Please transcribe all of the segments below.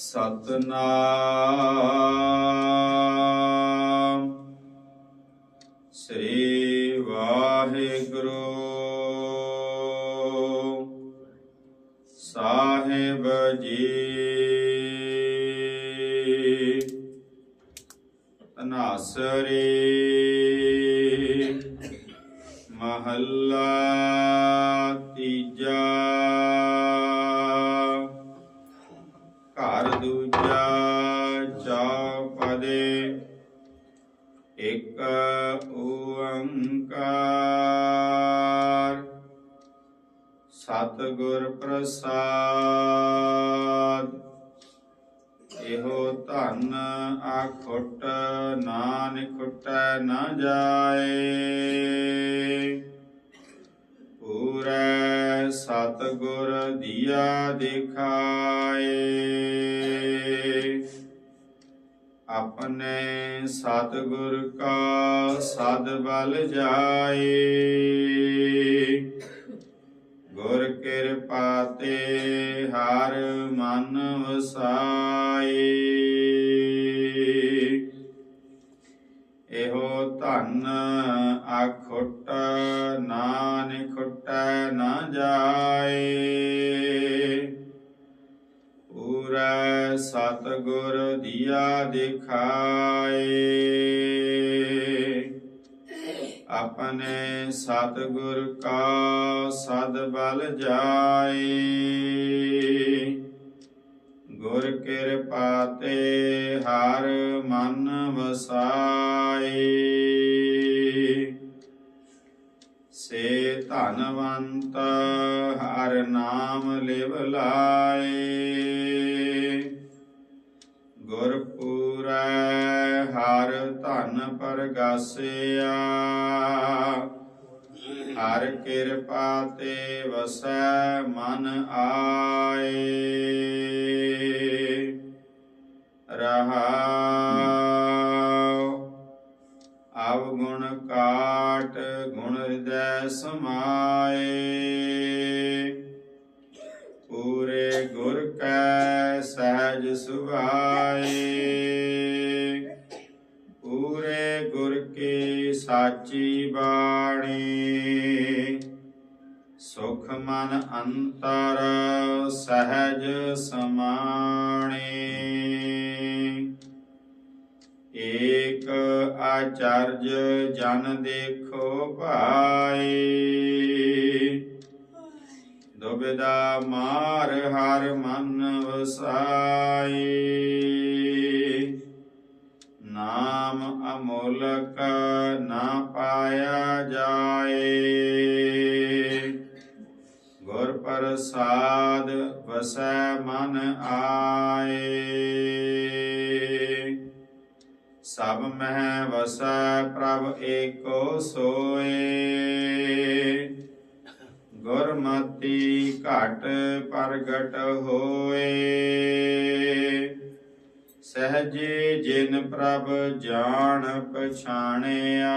ਸਤਨਾਮ। ਸ੍ਰੀ ਵਾਹਿਗੁਰੂ। ਸਾਹਿਬ ਜੀ। ਅਨਾਸਰੀ। ਮਹੱਲਾ ਚੌਪਦੇ ਇੱਕ ਓੰਕਾਰ। ਸਤਿਗੁਰ ਪ੍ਰਸਾਦ। ਇਹੋ ਧਨ ਆਖੁੱਟ ਨਾਨਕ ਖੁੱਟੈ ਨ ਜਾਏ। ਪੂਰੈ ਸਤਿਗੁਰ ਦੀਆ ਦਿਖਾਏ। ਆਪਣੇ ਸਤਿਗੁਰ ਕਾ ਸਦ ਬਲ ਜਾਏ। ਗੁਰ ਕਿਰਪਾ ਤੇ ਹਰ ਮਨ ਵਸਾਏ। ਇਹੋ ਧਨ ਆਖੁੱਟ ਸਤਿਗੁਰ ਦੀਆ ਦਿਖਾਏ। ਆਪਣੇ ਸਤਿਗੁਰ ਕਾ ਸਦ ਬਲ ਜਾਏ। ਗੁਰ ਕਿਰਪਾ ਤੇ ਹਰ ਮਨ ਵਸਾਏ। ਸੇ ਧਨਵੰਤ ਹਰ ਨਾਮ ਲਿਵ ਲਾਏ। ਗੁਰ ਪੂਰੈ ਹਰ ਧਨ ਪਰਗਾਸਿਆ। ਹਰ ਕਿਰਪਾ ਤੇ ਵਸੈ ਮਨ ਆਏ। ਰਹਾਉ, ਅਵਗੁਣ ਕਾਟ ਗੁਣ ਹਿਰਦੈ ਸਮਾਏ। ਪੂਰੇ ਗੁਰ ਕੈ ਸਹਿਜ ਸੁਭਾਏ ਸਾਚੀ ਬਾਣੀ। ਸੁਖ ਮਨ ਅੰਤਰ ਸਹਿਜ ਸਮਾਣੇ। ਏਕ ਆਚਰਜ ਜਨ ਦੇਖੋ ਭਾਈ। ਦੁਬਿਦਾ ਮਾਰ ਹਰ ਮਨ ਵਸਾਈ। ਪ੍ਰਸਾਦ ਵਸੈ ਮਨ ਆਏ। ਸਭ ਮਹਿ ਵਸੈ ਪ੍ਰਭ ਏਕੋ ਸੋਏ। ਗੁਰਮਤੀ ਘਟ ਪ੍ਰਗਟ ਹੋਏ। ਸਹਜੇ ਜਿਨ ਪ੍ਰਭ ਜਾਣ ਪਛਾਣਿਆ।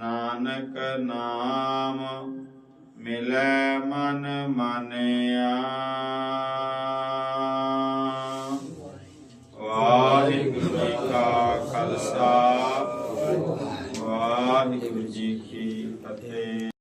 ਨਾਨਕ ਨਾਮ ਮਿਲੈ ਮਨ ਮਾਨਿਆ।